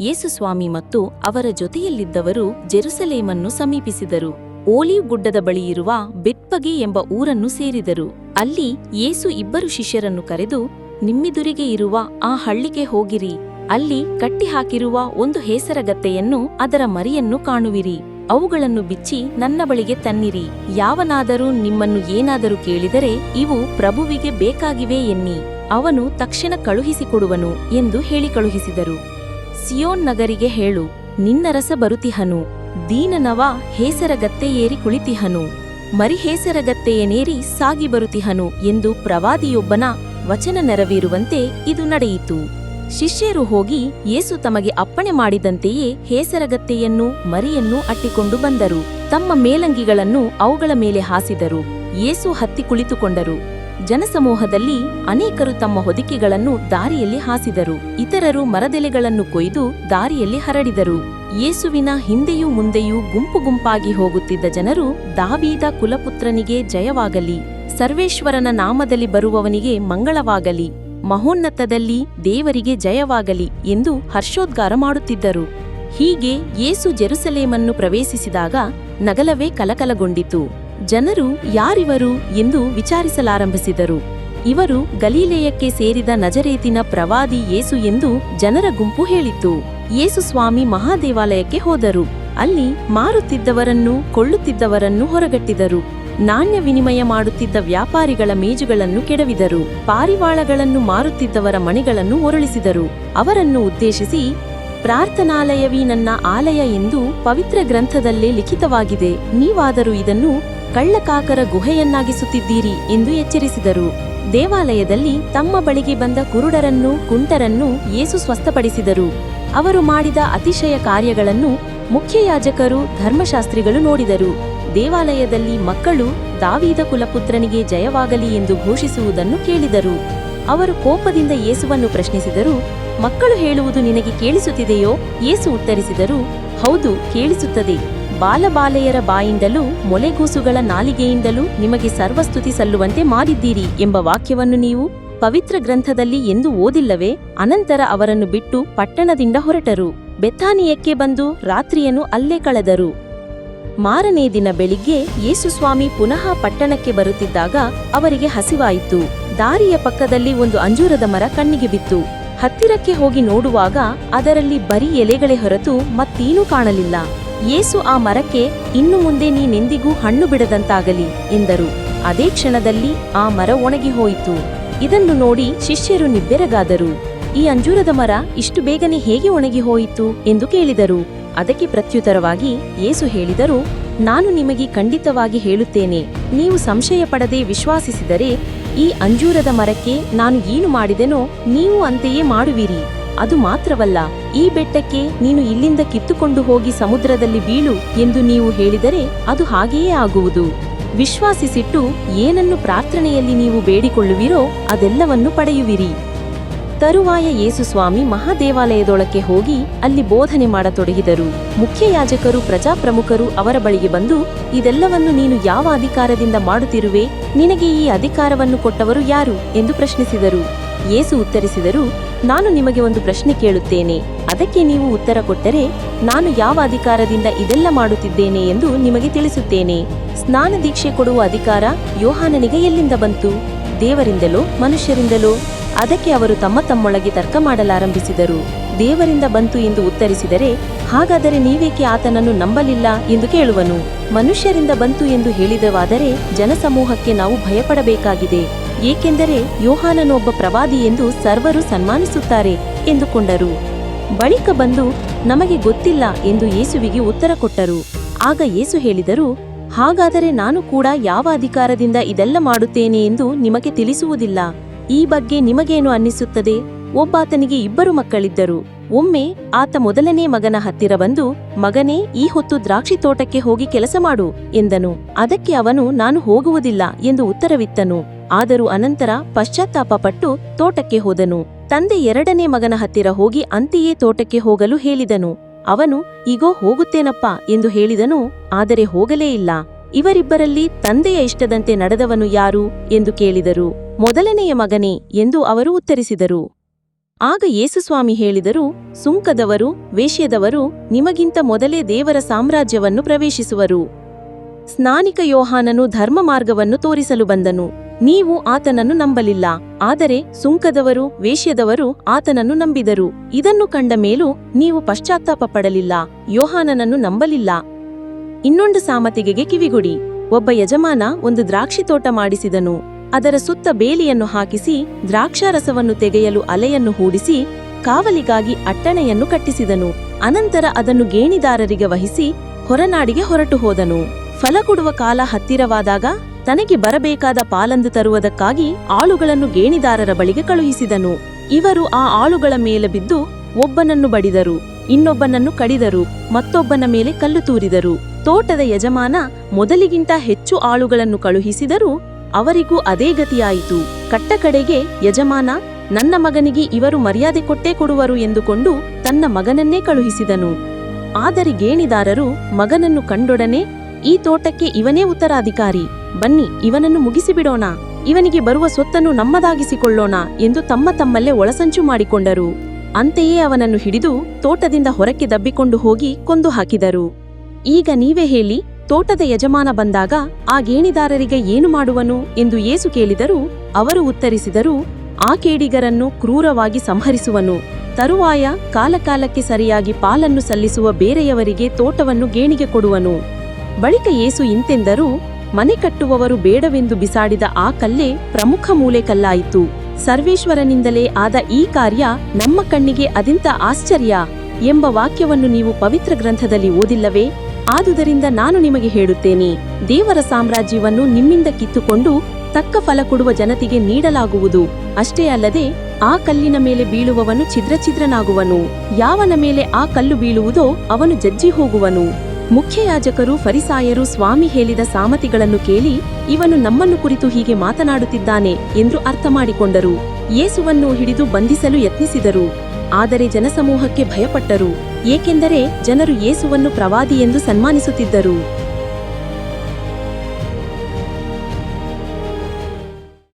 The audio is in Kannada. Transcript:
ಯೇಸುಸ್ವಾಮಿ ಮತ್ತು ಅವರ ಜೊತೆಯಲ್ಲಿದ್ದವರು ಜೆರುಸಲೇಮನ್ನು ಸಮೀಪಿಸಿದರು. ಓಲಿವ್ ಗುಡ್ಡದ ಬಳಿಯಿರುವ ಬೆಟ್ಪಗೆ ಎಂಬ ಊರನ್ನು ಸೇರಿದರು. ಅಲ್ಲಿ ಯೇಸು ಇಬ್ಬರು ಶಿಷ್ಯರನ್ನು ಕರೆದು, ನಿಮ್ಮಿದುರಿಗೆ ಇರುವ ಆ ಹಳ್ಳಿಗೆ ಹೋಗಿರಿ. ಅಲ್ಲಿ ಕಟ್ಟಿಹಾಕಿರುವ ಒಂದು ಹೇಸರಗತ್ತೆಯನ್ನು ಅದರ ಮರಿಯನ್ನು ಕಾಣುವಿರಿ. ಅವುಗಳನ್ನು ಬಿಚ್ಚಿ ನನ್ನ ಬಳಿಗೆ ತನ್ನಿರಿ. ಯಾವನಾದರೂ ನಿಮ್ಮನ್ನು ಏನಾದರೂ ಕೇಳಿದರೆ ಇವು ಪ್ರಭುವಿಗೆ ಬೇಕಾಗಿವೆ ಎನ್ನಿ. ಅವನು ತಕ್ಷಣ ಕಳುಹಿಸಿಕೊಡುವನು ಎಂದು ಹೇಳಿ ಕಳುಹಿಸಿದರು ಸಿಯೋನ್ ನಗರಿಗೆ ಹೇಳು, ನಿನ್ನ ರಸ ಬರುತಿಹನು ದೀನನವ ಹೇಸರಗತ್ತೆಯೇರಿ ಕುಳಿತಿಹನು. ಮರಿ ಹೇಸರಗತ್ತೆಯನೇರಿ ಸಾಗಿ ಬರುತಿಹನು ಎಂದು ಪ್ರವಾದಿಯೊಬ್ಬನ ವಚನ ನೆರವೇರುವಂತೆ ಇದು ನಡೆಯಿತು. ಶಿಷ್ಯರು ಹೋಗಿ ಯೇಸು ತಮಗೆ ಅಪ್ಪಣೆ ಮಾಡಿದಂತೆಯೇ ಹೇಸರಗತ್ತೆಯನ್ನೂ ಮರಿಯನ್ನು ಅಟ್ಟಿಕೊಂಡು ಬಂದರು. ತಮ್ಮ ಮೇಲಂಗಿಗಳನ್ನು ಅವುಗಳ ಮೇಲೆ ಹಾಸಿದರು. ಯೇಸು ಹತ್ತಿ ಕುಳಿತುಕೊಂಡರು. ಜನಸಮೂಹದಲ್ಲಿ ಅನೇಕರು ತಮ್ಮ ಹೊದಿಕೆಗಳನ್ನು ದಾರಿಯಲ್ಲಿ ಹಾಸಿದರು. ಇತರರು ಮರದೆಲೆಗಳನ್ನು ಕೊಯ್ದು ದಾರಿಯಲ್ಲಿ ಹರಡಿದರು. ಯೇಸುವಿನ ಹಿಂದೆಯೂ ಮುಂದೆಯೂ ಗುಂಪು ಗುಂಪಾಗಿ ಹೋಗುತ್ತಿದ್ದ ಜನರು ದಾವೀದ ಕುಲಪುತ್ರನಿಗೆ ಜಯವಾಗಲಿ, ಸರ್ವೇಶ್ವರನ ನಾಮದಲ್ಲಿ ಬರುವವನಿಗೆ ಮಂಗಳವಾಗಲಿ, ಮಹೋನ್ನತದಲ್ಲಿ ದೇವರಿಗೆ ಜಯವಾಗಲಿ ಎಂದು ಹರ್ಷೋದ್ಗಾರ ಮಾಡುತ್ತಿದ್ದರು. ಹೀಗೆ ಯೇಸು ಜೆರುಸಲೇಮನ್ನು ಪ್ರವೇಶಿಸಿದಾಗ ನಗಲವೇ ಕಲಕಲಗೊಂಡಿತು. ಜನರು ಯಾರಿವರು ಎಂದು ವಿಚಾರಿಸಲಾರಂಭಿಸಿದರು. ಇವರು ಗಲೀಲೆಯಕ್ಕೆ ಸೇರಿದ ನಜರೇತಿನ ಪ್ರವಾದಿ ಯೇಸು ಎಂದು ಜನರ ಗುಂಪು ಹೇಳಿತ್ತು. ಯೇಸು ಸ್ವಾಮಿ ಮಹಾದೇವಾಲಯಕ್ಕೆ ಹೋದರು. ಅಲ್ಲಿ ಮಾರುತ್ತಿದ್ದವರನ್ನು, ಕೊಳ್ಳುತ್ತಿದ್ದವರನ್ನು ಹೊರಗಟ್ಟಿದರು. ನಾಣ್ಯ ವಿನಿಮಯ ಮಾಡುತ್ತಿದ್ದ ವ್ಯಾಪಾರಿಗಳ ಮೇಜುಗಳನ್ನು ಕೆಡವಿದರು. ಪಾರಿವಾಳಗಳನ್ನು ಮಾರುತ್ತಿದ್ದವರ ಮಣಿಗಳನ್ನು ಹೊರಳಿಸಿದರು ಅವರನ್ನು ಉದ್ದೇಶಿಸಿ, ಪ್ರಾರ್ಥನಾಲಯವೀ ನನ್ನ ಆಲಯ ಎಂದು ಪವಿತ್ರ ಗ್ರಂಥದಲ್ಲೇ ಲಿಖಿತವಾಗಿದೆ. ನೀವಾದರೂ ಇದನ್ನು ಕಳ್ಳಕಾಕರ ಗುಹೆಯನ್ನಾಗಿಸುತ್ತಿದ್ದೀರಿ ಎಂದು ಎಚ್ಚರಿಸಿದರು. ದೇವಾಲಯದಲ್ಲಿ ತಮ್ಮ ಬಳಿಗೆ ಬಂದ ಕುರುಡರನ್ನು ಕುಂಟರನ್ನು ಯೇಸು ಸ್ವಸ್ಥಪಡಿಸಿದರು. ಅವರು ಮಾಡಿದ ಅತಿಶಯ ಕಾರ್ಯಗಳನ್ನು ಮುಖ್ಯಯಾಜಕರು, ಧರ್ಮಶಾಸ್ತ್ರಿಗಳು ನೋಡಿದರು. ದೇವಾಲಯದಲ್ಲಿ ಮಕ್ಕಳು ದಾವೀದ ಕುಲಪುತ್ರನಿಗೆ ಜಯವಾಗಲಿ ಎಂದು ಘೋಷಿಸುವುದನ್ನು ಕೇಳಿದರು. ಅವರು ಕೋಪದಿಂದ ಯೇಸುವನ್ನು ಪ್ರಶ್ನಿಸಿದರು, ಮಕ್ಕಳು ಹೇಳುವುದು ನಿನಗೆ ಕೇಳಿಸುತ್ತಿದೆಯೋ? ಯೇಸು ಉತ್ತರಿಸಿದರು, ಹೌದು, ಕೇಳಿಸುತ್ತದೆ. ಬಾಲಬಾಲೆಯರ ಬಾಯಿಂದಲೂ ಮೊಲೆಗೂಸುಗಳ ನಾಲಿಗೆಯಿಂದಲೂ ನಿಮಗೆ ಸರ್ವಸ್ತುತಿ ಸಲ್ಲುವಂತೆ ಮಾಡಿದ್ದೀರಿ ಎಂಬ ವಾಕ್ಯವನ್ನು ನೀವು ಪವಿತ್ರ ಗ್ರಂಥದಲ್ಲಿ ಎಂದು ಓದಿಲ್ಲವೇ? ಅನಂತರ ಅವರನ್ನು ಬಿಟ್ಟು ಪಟ್ಟಣದಿಂದ ಹೊರಟರು. ಬೆಥಾನಿಯಕ್ಕೆ ಬಂದು ರಾತ್ರಿಯನ್ನು ಅಲ್ಲೇ ಕಳೆದರು. ಮಾರನೇ ದಿನ ಬೆಳಿಗ್ಗೆ ಯೇಸುಸ್ವಾಮಿ ಪುನಃ ಪಟ್ಟಣಕ್ಕೆ ಬರುತ್ತಿದ್ದಾಗ ಅವರಿಗೆ ಹಸಿವಾಯಿತು. ದಾರಿಯ ಪಕ್ಕದಲ್ಲಿ ಒಂದು ಅಂಜೂರದ ಮರ ಕಣ್ಣಿಗೆ ಬಿತ್ತು. ಹತ್ತಿರಕ್ಕೆ ಹೋಗಿ ನೋಡುವಾಗ ಅದರಲ್ಲಿ ಬರೀ ಎಲೆಗಳೇ ಹೊರತು ಮತ್ತೇನೂ ಕಾಣಲಿಲ್ಲ. ಯೇಸು ಆ ಮರಕ್ಕೆ, ಇನ್ನು ಮುಂದೆ ನೀನೆಂದಿಗೂ ಹಣ್ಣು ಬಿಡದಂತಾಗಲಿ, ಎಂದರು. ಅದೇ ಕ್ಷಣದಲ್ಲಿ ಆ ಮರ ಒಣಗಿ ಹೋಯಿತು. ಇದನ್ನು ನೋಡಿ ಶಿಷ್ಯರು ನಿಬ್ಬೆರಗಾದರು. ಈ ಅಂಜೂರದ ಮರ ಇಷ್ಟು ಬೇಗನೆ ಹೇಗೆ ಒಣಗಿ ಹೋಯಿತು? ಎಂದು ಕೇಳಿದರು. ಅದಕ್ಕೆ ಪ್ರತ್ಯುತ್ತರವಾಗಿ ಯೇಸು ಹೇಳಿದರು, ನಾನು ನಿಮಗೆ ಖಂಡಿತವಾಗಿ ಹೇಳುತ್ತೇನೆ. ನೀವು ಸಂಶಯ ಪಡದೆ ವಿಶ್ವಾಸಿಸಿದರೆ, ಈ ಅಂಜೂರದ ಮರಕ್ಕೆ ನಾನು ಏನು ಮಾಡಿದೆನೋ ನೀವು ಅಂತೆಯೇ ಮಾಡುವಿರಿ. ಅದು ಮಾತ್ರವಲ್ಲ, ಈ ಬೆಟ್ಟಕ್ಕೆ ನೀನು ಇಲ್ಲಿಂದ ಕಿತ್ತುಕೊಂಡು ಹೋಗಿ ಸಮುದ್ರದಲ್ಲಿ ಬೀಳು ಎಂದು ನೀವು ಹೇಳಿದರೆ ಅದು ಹಾಗೆಯೇ ಆಗುವುದು. ವಿಶ್ವಾಸಿಸಿಟ್ಟು ಏನನ್ನು ಪ್ರಾರ್ಥನೆಯಲ್ಲಿ ನೀವು ಬೇಡಿಕೊಳ್ಳುವಿರೋ ಅದೆಲ್ಲವನ್ನು ಪಡೆಯುವಿರಿ. ತರುವಾಯ ಯೇಸುಸ್ವಾಮಿ ಮಹಾದೇವಾಲಯದೊಳಕ್ಕೆ ಹೋಗಿ ಅಲ್ಲಿ ಬೋಧನೆ ಮಾಡತೊಡಗಿದರು. ಮುಖ್ಯಯಾಜಕರು, ಪ್ರಜಾಪ್ರಮುಖರು ಅವರ ಬಳಿಗೆ ಬಂದು, ಇದೆಲ್ಲವನ್ನು ನೀನು ಯಾವ ಅಧಿಕಾರದಿಂದ ಮಾಡುತ್ತಿರುವೆ? ನಿನಗೆ ಈ ಅಧಿಕಾರವನ್ನು ಕೊಟ್ಟವರು ಯಾರು? ಎಂದು ಪ್ರಶ್ನಿಸಿದರು. ಯೇಸು ಉತ್ತರಿಸಿದರು ನಾನು ನಿಮಗೆ ಒಂದು ಪ್ರಶ್ನೆ ಕೇಳುತ್ತೇನೆ. ಅದಕ್ಕೆ ನೀವು ಉತ್ತರ ಕೊಟ್ಟರೆ, ನಾನು ಯಾವ ಅಧಿಕಾರದಿಂದ ಇದೆಲ್ಲ ಮಾಡುತ್ತಿದ್ದೇನೆ ಎಂದು ನಿಮಗೆ ತಿಳಿಸುತ್ತೇನೆ. ಸ್ನಾನ ದೀಕ್ಷೆ ಕೊಡುವ ಅಧಿಕಾರ ಯೋಹಾನನಿಗೆ ಎಲ್ಲಿಂದ ಬಂತು? ದೇವರಿಂದಲೋ, ಮನುಷ್ಯರಿಂದಲೋ? ಅದಕ್ಕೆ ಅವರು ತಮ್ಮ ತಮ್ಮೊಳಗೆ ತರ್ಕ ಮಾಡಲಾರಂಭಿಸಿದರು. ದೇವರಿಂದ ಬಂತು ಎಂದು ಉತ್ತರಿಸಿದರೆ, ಹಾಗಾದರೆ ನೀವೇಕೆ ಆತನನ್ನು ನಂಬಲಿಲ್ಲ ಎಂದು ಕೇಳುವನು. ಮನುಷ್ಯರಿಂದ ಬಂತು ಎಂದು ಹೇಳಿದವಾದರೆ, ಜನಸಮೂಹಕ್ಕೆ ನಾವು ಭಯಪಡಬೇಕಾಗಿದೆ. ಏಕೆಂದರೆ ಯೋಹಾನನೊಬ್ಬ ಪ್ರವಾದಿ ಎಂದು ಸರ್ವರು ಸನ್ಮಾನಿಸುತ್ತಾರೆ ಎಂದುಕೊಂಡರು. ಬಳಿಕ ಬಂದು, ನಮಗೆ ಗೊತ್ತಿಲ್ಲ ಎಂದು ಯೇಸುವಿಗೆ ಉತ್ತರ ಕೊಟ್ಟರು. ಆಗ ಯೇಸು ಹೇಳಿದರು, ಹಾಗಾದರೆ ನಾನು ಕೂಡ ಯಾವ ಅಧಿಕಾರದಿಂದ ಇದೆಲ್ಲ ಮಾಡುತ್ತೇನೆ ಎಂದು ನಿಮಗೆ ತಿಳಿಸುವುದಿಲ್ಲ. ಈ ಬಗ್ಗೆ ನಿಮಗೇನು ಅನ್ನಿಸುತ್ತದೆ? ಒಬ್ಬಾತನಿಗೆ ಇಬ್ಬರು ಮಕ್ಕಳಿದ್ದರು. ಒಮ್ಮೆ ಆತ ಮೊದಲನೇ ಮಗನ ಹತ್ತಿರ ಬಂದು, ಮಗನೇ, ಈ ಹೊತ್ತು ದ್ರಾಕ್ಷಿ ತೋಟಕ್ಕೆ ಹೋಗಿ ಕೆಲಸ ಮಾಡು ಎಂದನು. ಅದಕ್ಕೆ ಅವನು, ನಾನು ಹೋಗುವುದಿಲ್ಲ ಎಂದು ಉತ್ತರವಿತ್ತನು. ಆದರೂ ಅನಂತರ ಪಶ್ಚಾತ್ತಾಪ ಪಟ್ಟು ತೋಟಕ್ಕೆ ಹೋದನು. ತಂದೆ ಎರಡನೇ ಮಗನ ಹತ್ತಿರ ಹೋಗಿ ಅಂತೆಯೇ ತೋಟಕ್ಕೆ ಹೋಗಲು ಹೇಳಿದನು. ಅವನು ಈಗೋ ಹೋಗುತ್ತೇನಪ್ಪ? ಎಂದು ಹೇಳಿದನು. ಆದರೆ ಹೋಗಲೇ ಇಲ್ಲ. ಇವರಿಬ್ಬರಲ್ಲಿ ತಂದೆಯ ಇಷ್ಟದಂತೆ ನಡೆದವನು ಯಾರು? ಎಂದು ಕೇಳಿದರು. ಮೊದಲನೆಯ ಮಗನೇ, ಎಂದು ಅವರು ಉತ್ತರಿಸಿದರು. ಆಗ ಯೇಸುಸ್ವಾಮಿ ಹೇಳಿದರು, ಸುಂಕದವರು, ವೇಶ್ಯದವರು ನಿಮಗಿಂತ ಮೊದಲೇ ದೇವರ ಸಾಮ್ರಾಜ್ಯವನ್ನು ಪ್ರವೇಶಿಸುವರು. ಸ್ನಾನಿಕ ಯೋಹಾನನು ಧರ್ಮ ಮಾರ್ಗವನ್ನು ತೋರಿಸಲು ಬಂದನು. ನೀವು ಆತನನ್ನು ನಂಬಲಿಲ್ಲ. ಆದರೆ ಸುಂಕದವರು, ವೇಶ್ಯದವರು ಆತನನ್ನು ನಂಬಿದರು. ಇದನ್ನು ಕಂಡ ಮೇಲೂ ನೀವು ಪಶ್ಚಾತ್ತಾಪ ಪಡಲಿಲ್ಲ ಯೋಹಾನನನ್ನು ನಂಬಲಿಲ್ಲ. ಇನ್ನೊಂದು ಸಾಮತಿಗೆಗೆ ಕಿವಿಗುಡಿ. ಒಬ್ಬ ಯಜಮಾನ ಒಂದು ದ್ರಾಕ್ಷಿ ತೋಟ ಮಾಡಿಸಿದನು. ಅದರ ಸುತ್ತ ಬೇಲಿಯನ್ನು ಹಾಕಿಸಿ, ದ್ರಾಕ್ಷಾರಸವನ್ನು ತೆಗೆಯಲು ಅಲೆಯನ್ನು ಹೂಡಿಸಿ, ಕಾವಲಿಗಾಗಿ ಅಟ್ಟಣೆಯನ್ನು ಕಟ್ಟಿಸಿದನು. ಅನಂತರ ಅದನ್ನು ಗೇಣಿದಾರರಿಗೆ ವಹಿಸಿ ಹೊರನಾಡಿಗೆ ಹೊರಟು ಹೋದನು ಫಲ ಕೊಡುವ ಕಾಲ ಹತ್ತಿರವಾದಾಗ ತನಗೆ ಬರಬೇಕಾದ ಪಾಲಂದು ತರುವುದಕ್ಕಾಗಿ ಆಳುಗಳನ್ನು ಗೇಣಿದಾರರ ಬಳಿಗೆ ಕಳುಹಿಸಿದನು. ಇವರು ಆ ಆಳುಗಳ ಮೇಲೆ ಬಿದ್ದು ಒಬ್ಬನನ್ನು ಬಡಿದರು, ಇನ್ನೊಬ್ಬನನ್ನು ಕಡಿದರು, ಮತ್ತೊಬ್ಬನ ಮೇಲೆ ಕಲ್ಲು ತೂರಿದರು. ತೋಟದ ಯಜಮಾನ ಮೊದಲಿಗಿಂತ ಹೆಚ್ಚು ಆಳುಗಳನ್ನು ಕಳುಹಿಸಿದರೂ ಅವರಿಗೂ ಅದೇ ಗತಿಯಾಯಿತು. ಕಟ್ಟಕಡೆಗೆ ಯಜಮಾನ, ನನ್ನ ಮಗನಿಗೆ ಇವರು ಮರ್ಯಾದೆ ಕೊಟ್ಟೇ ಕೊಡುವರು ಎಂದುಕೊಂಡು ತನ್ನ ಮಗನನ್ನೇ ಕಳುಹಿಸಿದನು. ಆದರೆ ಗೇಣಿದಾರರು ಮಗನನ್ನು ಕಂಡೊಡನೆ, ಈ ತೋಟಕ್ಕೆ ಇವನೇ ಉತ್ತರಾಧಿಕಾರಿ. ಬನ್ನಿ, ಇವನನ್ನು ಮುಗಿಸಿಬಿಡೋಣ. ಇವನಿಗೆ ಬರುವ ಸೊತ್ತನ್ನು ನಮ್ಮದಾಗಿಸಿಕೊಳ್ಳೋಣ ಎಂದು ತಮ್ಮ ತಮ್ಮಲ್ಲೇ ಒಳಸಂಚು ಮಾಡಿಕೊಂಡರು. ಅಂತೆಯೇ ಅವನನ್ನು ಹಿಡಿದು ತೋಟದಿಂದ ಹೊರಕ್ಕೆ ದಬ್ಬಿಕೊಂಡು ಹೋಗಿ ಕೊಂದು ಹಾಕಿದರು. ಈಗ ನೀವೇ ಹೇಳಿ, ತೋಟದ ಯಜಮಾನ ಬಂದಾಗ ಆ ಗೇಣಿದಾರರಿಗೆ ಏನು ಮಾಡುವನು ಎಂದು ಏಸು ಕೇಳಿದರು ಅವರು ಉತ್ತರಿಸಿದರು, ಆ ಕೇಡಿಗರನ್ನು ಕ್ರೂರವಾಗಿ ಸಂಹರಿಸುವನು. ತರುವಾಯ ಕಾಲಕಾಲಕ್ಕೆ ಸರಿಯಾಗಿ ಪಾಲನ್ನು ಸಲ್ಲಿಸುವ ಬೇರೆಯವರಿಗೆ ತೋಟವನ್ನು ಗೇಣಿಗೆ ಕೊಡುವನು. ಬಳಿಕ ಏಸು ಇಂತೆಂದರೂ ಮನೆ ಕಟ್ಟುವವರು ಬೇಡವೆಂದು ಬಿಸಾಡಿದ ಆ ಕಲ್ಲೇ ಪ್ರಮುಖ ಮೂಲೆ ಕಲ್ಲಾಯಿತು. ಸರ್ವೇಶ್ವರನಿಂದಲೇ ಆದ ಈ ಕಾರ್ಯ ನಮ್ಮ ಕಣ್ಣಿಗೆ ಅದೆಂತ ಆಶ್ಚರ್ಯ ಎಂಬ ವಾಕ್ಯವನ್ನು ನೀವು ಪವಿತ್ರ ಗ್ರಂಥದಲ್ಲಿ ಓದಿಲ್ಲವೇ? ಆದುದರಿಂದ ನಾನು ನಿಮಗೆ ಹೇಳುತ್ತೇನೆ, ದೇವರ ಸಾಮ್ರಾಜ್ಯವನ್ನು ನಿಮ್ಮಿಂದ ಕಿತ್ತುಕೊಂಡು ತಕ್ಕ ಫಲ ಕೊಡುವ ಜನತೆಗೆ ನೀಡಲಾಗುವುದು. ಅಷ್ಟೇ ಅಲ್ಲದೆ, ಆ ಕಲ್ಲಿನ ಮೇಲೆ ಬೀಳುವವನು ಛಿದ್ರಛಿದ್ರನಾಗುವನು. ಯಾವನ ಮೇಲೆ ಆ ಕಲ್ಲು ಬೀಳುವುದೋ ಅವನು ಜಜ್ಜಿ ಹೋಗುವನು. ಮುಖ್ಯಯಾಜಕರು ಫರಿಸಾಯರು ಸ್ವಾಮಿ ಹೇಳಿದ ಸಾಮತಿಗಳನ್ನು ಕೇಳಿ ಇವನು ನಮ್ಮನ್ನು ಕುರಿತು ಹೀಗೆ ಮಾತನಾಡುತ್ತಿದ್ದಾನೆ ಎಂದು ಅರ್ಥ ಮಾಡಿಕೊಂಡರು. ಯೇಸುವನ್ನು ಹಿಡಿದು ಬಂಧಿಸಲು ಯತ್ನಿಸಿದರು. ಆದರೆ ಜನಸಮೂಹಕ್ಕೆ ಭಯಪಟ್ಟರು. ಏಕೆಂದರೆ ಜನರು ಯೇಸುವನ್ನು ಪ್ರವಾದಿ ಎಂದು ಸನ್ಮಾನಿಸುತ್ತಿದ್ದರು.